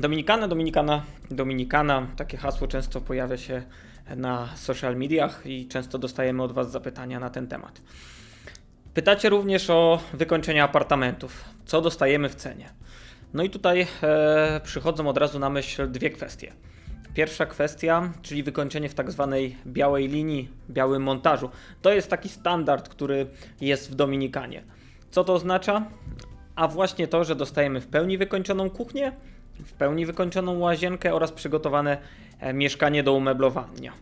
Dominikana, Dominikana, Dominikana. Takie hasło często pojawia się na social mediach i często dostajemy od Was zapytania na ten temat. Pytacie również o wykończenie apartamentów. Co dostajemy w cenie? No i tutaj e, przychodzą od razu na myśl dwie kwestie. Pierwsza kwestia, czyli wykończenie w tak zwanej białej linii, białym montażu. To jest taki standard, który jest w Dominikanie. Co to oznacza? A właśnie to, że dostajemy w pełni wykończoną kuchnię, w pełni wykończoną łazienkę oraz przygotowane e, mieszkanie do umeblowania.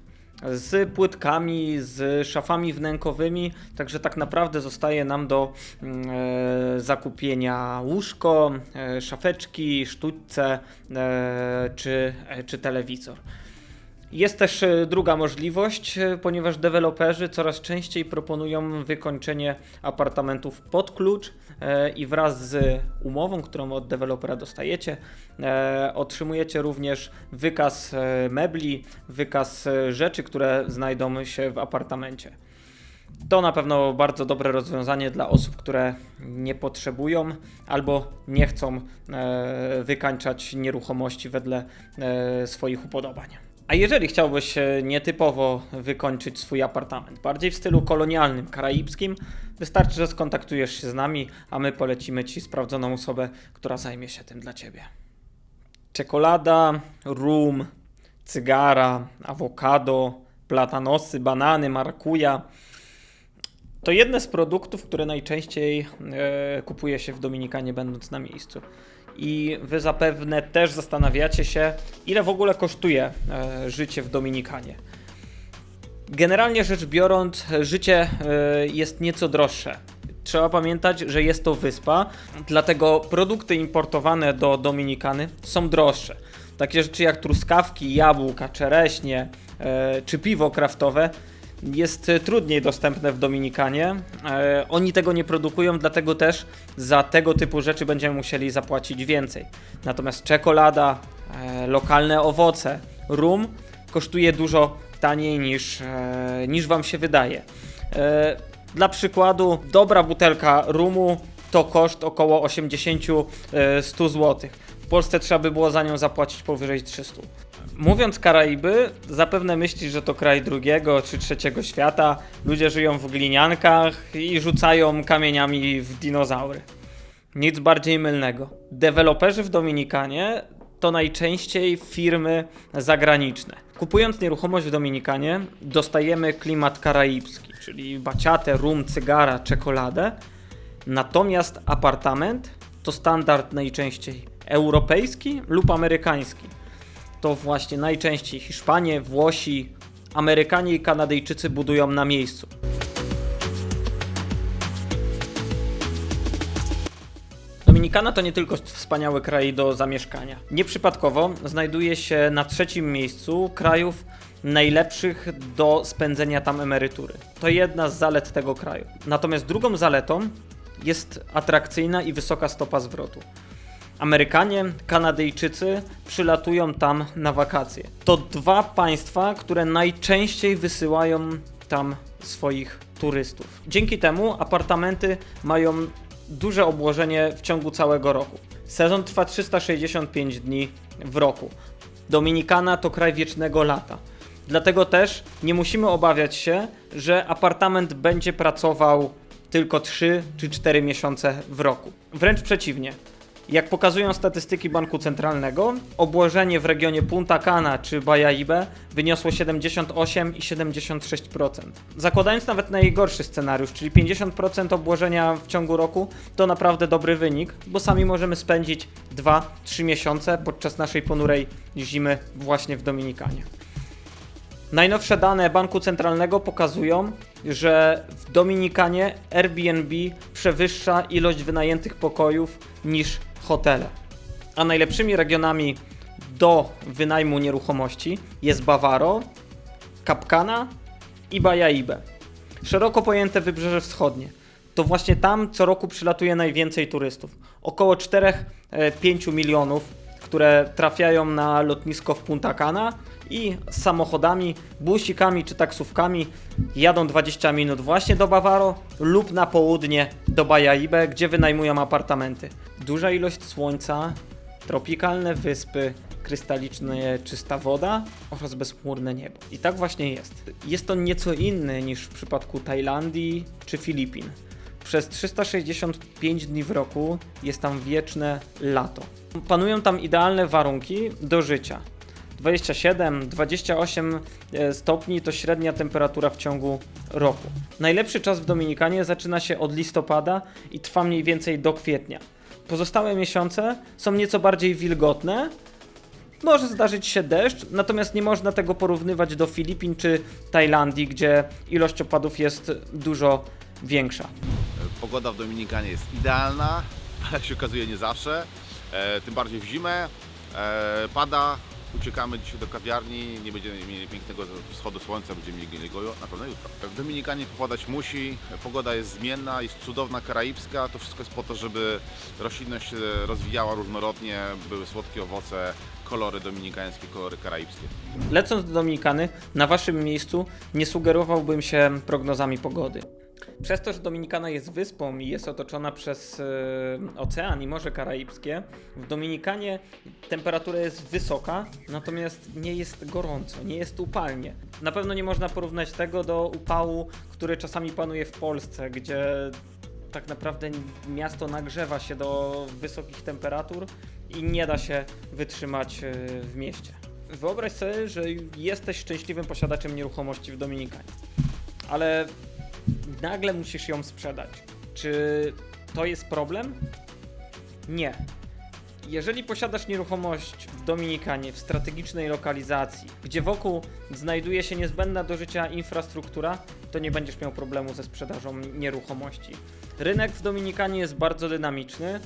Z płytkami, z szafami wnękowymi, także tak naprawdę zostaje nam do mm, e, zakupienia łóżko, e, szafeczki, sztućce e, czy, e, czy telewizor. Jest też e, druga możliwość, e, ponieważ deweloperzy coraz częściej proponują wykończenie apartamentów pod klucz e, i wraz z umową, którą od dewelopera dostajecie, otrzymujecie również wykaz mebli, wykaz rzeczy, które znajdą się w apartamencie. To na pewno bardzo dobre rozwiązanie dla osób, które nie potrzebują albo nie chcą wykańczać nieruchomości wedle swoich upodobań. A jeżeli chciałbyś e, nietypowo wykończyć swój apartament, bardziej w stylu kolonialnym, karaibskim, wystarczy, że skontaktujesz się z nami, a my polecimy Ci sprawdzoną osobę, która zajmie się tym dla Ciebie. Czekolada, rum, cygara, awokado, platanosy, banany, markuja. To jedne z produktów, które najczęściej e, kupuje się w Dominikanie, będąc na miejscu. I wy zapewne też zastanawiacie się, ile w ogóle kosztuje e, życie w Dominikanie. Generalnie rzecz biorąc, życie e, jest nieco droższe. Trzeba pamiętać, że jest to wyspa, dlatego produkty importowane do Dominikany są droższe. Takie rzeczy jak truskawki, jabłka, czereśnie czy piwo kraftowe jest trudniej dostępne w Dominikanie. E, oni tego nie produkują, dlatego też za tego typu rzeczy będziemy musieli zapłacić więcej. Natomiast czekolada, e, lokalne owoce, rum kosztuje dużo taniej niż, e, niż Wam się wydaje. Dla przykładu, dobra butelka rumu to koszt około 80-100 zł. W Polsce trzeba by było za nią zapłacić powyżej 300. Mówiąc Karaiby, zapewne myślisz, że to kraj drugiego czy trzeciego świata. Ludzie żyją w gliniankach i rzucają kamieniami w dinozaury. Nic bardziej mylnego. Deweloperzy w Dominikanie to najczęściej firmy zagraniczne. Kupując nieruchomość w Dominikanie, dostajemy klimat karaibski, czyli baciatę, rum, cygara, czekoladę. Natomiast apartament to standard najczęściej europejski lub amerykański. To właśnie najczęściej Hiszpanie, Włosi, Amerykanie i Kanadyjczycy budują na miejscu. Dominikana to nie tylko wspaniały kraj do zamieszkania. Nieprzypadkowo znajduje się na trzecim miejscu krajów najlepszych do spędzenia tam emerytury. To jedna z zalet tego kraju. Natomiast drugą zaletą jest atrakcyjna i wysoka stopa zwrotu. Amerykanie, Kanadyjczycy przylatują tam na wakacje. To dwa państwa, które najczęściej wysyłają tam swoich turystów. Dzięki temu apartamenty mają duże obłożenie w ciągu całego roku. Sezon trwa 365 dni w roku. Dominikana to kraj wiecznego lata. Dlatego też nie musimy obawiać się, że apartament będzie pracował tylko 3 czy 4 miesiące w roku. Wręcz przeciwnie. Jak pokazują statystyki Banku Centralnego, obłożenie w regionie Punta Cana czy Bayaibe wyniosło 78 i 76%. Zakładając nawet najgorszy scenariusz, czyli 50% obłożenia w ciągu roku, to naprawdę dobry wynik, bo sami możemy spędzić 2-3 miesiące podczas naszej ponurej zimy właśnie w Dominikanie. Najnowsze dane Banku Centralnego pokazują, że w Dominikanie Airbnb przewyższa ilość wynajętych pokojów niż hotele. A najlepszymi regionami do wynajmu nieruchomości jest Bawaro, Kapkana i Bayaibe. Szeroko pojęte wybrzeże wschodnie. To właśnie tam co roku przylatuje najwięcej turystów. Około 4-5 milionów, które trafiają na lotnisko w Punta Cana i samochodami, busikami czy taksówkami jadą 20 minut właśnie do Bawaro lub na południe do Bayaibe, gdzie wynajmują apartamenty. Duża ilość słońca tropikalne wyspy, krystalicznie czysta woda oraz bezchmurne niebo. I tak właśnie jest. Jest to nieco inny niż w przypadku Tajlandii czy Filipin. Przez 365 dni w roku jest tam wieczne lato. Panują tam idealne warunki do życia. 27-28 e, stopni to średnia temperatura w ciągu roku. Najlepszy czas w Dominikanie zaczyna się od listopada i trwa mniej więcej do kwietnia. Pozostałe miesiące są nieco bardziej wilgotne. Może zdarzyć się deszcz, natomiast nie można tego porównywać do Filipin czy Tajlandii, gdzie ilość opadów jest dużo większa. Pogoda w Dominikanie jest idealna, ale jak się okazuje nie zawsze, e, tym bardziej w zimę. E, pada, uciekamy dzisiaj do kawiarni, nie będziemy mieli pięknego wschodu słońca, będziemy mieli go na pewno jutro. W Dominikanie popadać musi, pogoda jest zmienna, jest cudowna, karaibska, to wszystko jest po to, żeby roślinność się rozwijała różnorodnie, były słodkie owoce, kolory dominikańskie, kolory karaibskie. Lecąc do Dominikany, na waszym miejscu nie sugerowałbym się prognozami pogody. Przez to, że Dominikana jest wyspą i jest otoczona przez e, ocean i Morze Karaibskie, w Dominikanie temperatura jest wysoka, natomiast nie jest gorąco, nie jest upalnie. Na pewno nie można porównać tego do upału, który czasami panuje w Polsce, gdzie tak naprawdę miasto nagrzewa się do wysokich temperatur i nie da się wytrzymać e, w mieście. Wyobraź sobie, że jesteś szczęśliwym posiadaczem nieruchomości w Dominikanie, ale nagle musisz ją sprzedać. Czy to jest problem? Nie. Jeżeli posiadasz nieruchomość w Dominikanie, w strategicznej lokalizacji, gdzie wokół znajduje się niezbędna do życia infrastruktura, to nie będziesz miał problemu ze sprzedażą nieruchomości. Rynek w Dominikanie jest bardzo dynamiczny.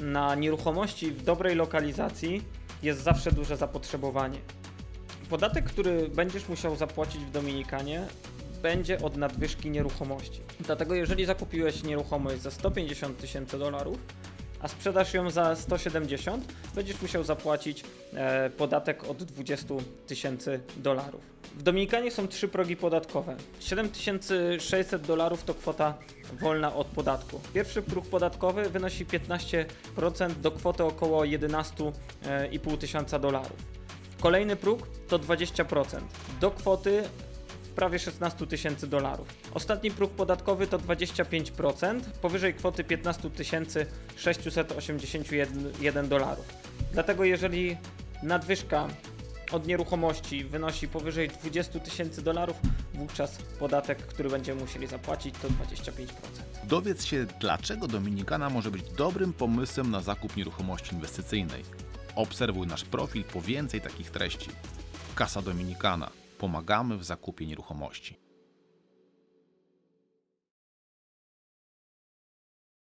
Na nieruchomości w dobrej lokalizacji jest zawsze duże zapotrzebowanie. Podatek, który będziesz musiał zapłacić w Dominikanie, będzie od nadwyżki nieruchomości. Dlatego, jeżeli zakupiłeś nieruchomość za 150 tysięcy dolarów, a sprzedasz ją za 170, będziesz musiał zapłacić e, podatek od 20 tysięcy dolarów. W Dominikanie są trzy progi podatkowe. 7600 dolarów to kwota wolna od podatku. Pierwszy próg podatkowy wynosi 15% do kwoty około 11,5 tysiąca dolarów. Kolejny próg to 20% do kwoty prawie 16 tysięcy dolarów. Ostatni próg podatkowy to 25%, powyżej kwoty 15 681 dolarów. Dlatego jeżeli nadwyżka od nieruchomości wynosi powyżej 20 tysięcy dolarów, wówczas podatek, który będziemy musieli zapłacić to 25%. Dowiedz się, dlaczego Dominikana może być dobrym pomysłem na zakup nieruchomości inwestycyjnej. Obserwuj nasz profil po więcej takich treści. Kasa Dominikana. Pomagamy w zakupie nieruchomości.